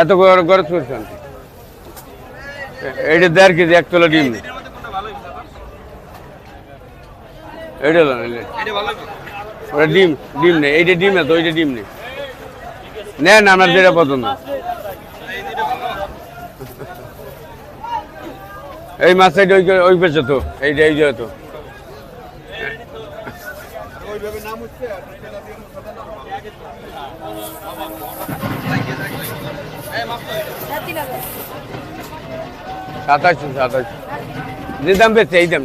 এত করে করে করছেন এইটা দেড় কেজি, এক ডিম। ওটা ডিম ডিম নেই, এইটা ডিম আছে ওইটা ডিম নেই। নেন আমার যেটা পছন্দ। এই মাছ এইটা ওই ওই পেছে তো, এইটা এই যে তো। সাতাশশো সাতাশশো যে দাম পেয়েছে এই দাম।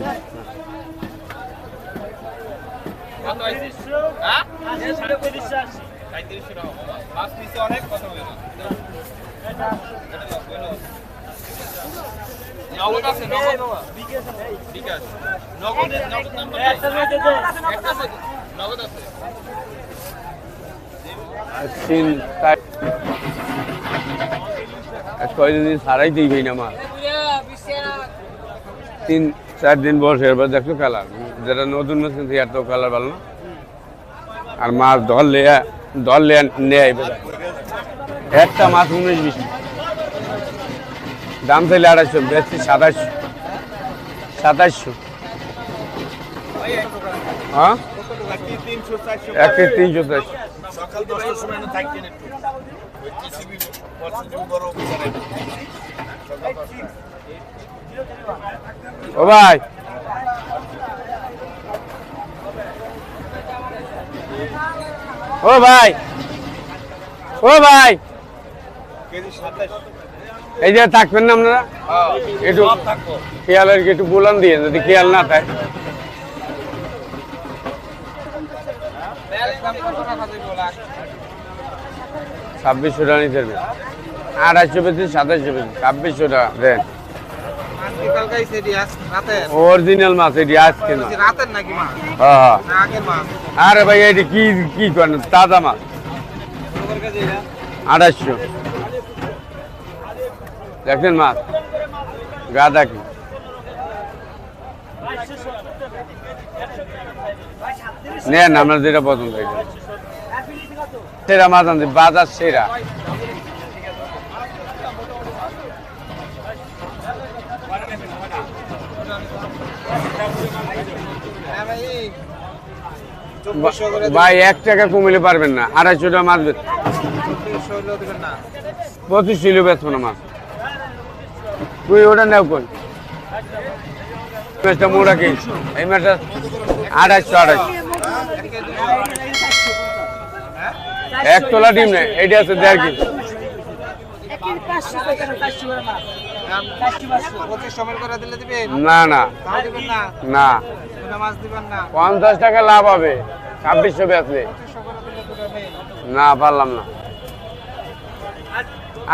নগদ আছে কয়দিন সারাই দিই না মাছ তিন চার দিন বসে এবার দেখছ কালার? যেটা নতুন মাছ কিন্তু এত কালার ভালো না। আর মাছ ধরলে ধরলে নেয় একটা মাছ উনিশ বিশ। দাম চাইলে আড়াইশো বেশি সাতাশশো সাতাশশো হ্যাঁ? তিনশো চারশো। এক কেজি তিনশো চারশো। ও ভাই। ও ভাই। ও ভাই। এই যে থাকবেন না আপনারা? একটু খেয়ালের একটু বলান দিয়ে, যদি খেয়াল না থাকে। ছাব্বিশশো টাকা নিতে পারবেন আড়াইশো পেয়েছি সাতাইশশো পেয়েছি ছাব্বিশশো টাকা দেন। অরিজিনাল মাছ এটি আজকে না হ্যাঁ হ্যাঁ। না আরে ভাই এটি কি কি করেন? তাজা মাছ। আড়াইশো। দেখেন মাছ। গাদা কি? নেন আপনার যেটা পছন্দ হয়েছে সেরা মাছ আনছি বাজার সেরা। ভাই এক টাকা কমিলে পারবেন না আড়াইশো টাকা মাছ পঁচিশ কিলো বেচবো না মাছ। তুই ওটা নেও কই। মাছটা মোড়া কি এই মাছটা আড়াইশো আড়াইশো। এক তোলা ডিম নেই, এইটা আছে দেড় কেজি। না না। না। পঞ্চাশ টাকা লাভ হবে, ছাব্বিশশো বেচলে। না, পারলাম না।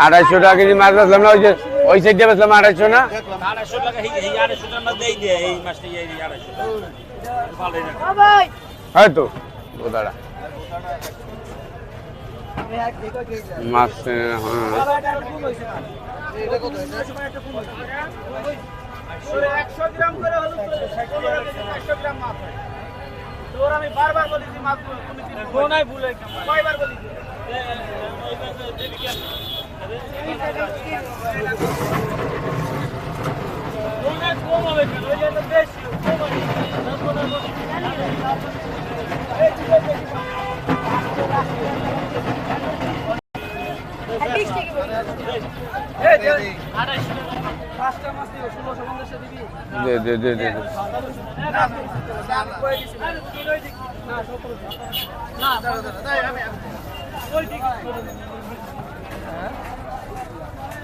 আড়াইশো টাকা কেজি মাছ বেচলাম না, ওই যে, ওই সাইডে বেচলাম আড়াইশো না? হয়তো দাঁড়া। মাছ হ্যাঁ। আমি বারবার বলেছি মাছ কোনায় ভুলে কয়বার বলেছি পাঁচটা মাছ দিবে ষোলোশো পঞ্চাশটা দিবি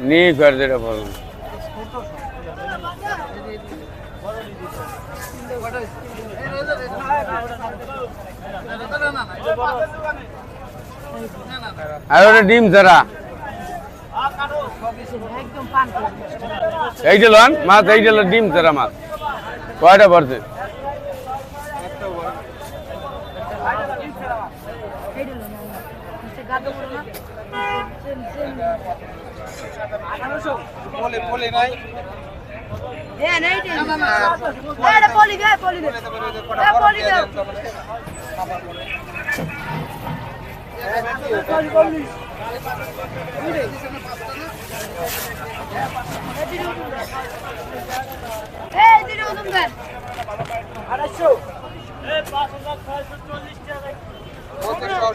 নিয়ে বলুন আর ডিম ছাড়া এইটা লন মাছ এইটা ডিম ছাড়া মাছ। কয়টা পড়ছে বলে বলে নাই। পলি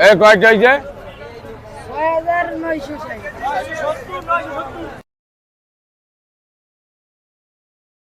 এ কয়টা হয়েছে ছয়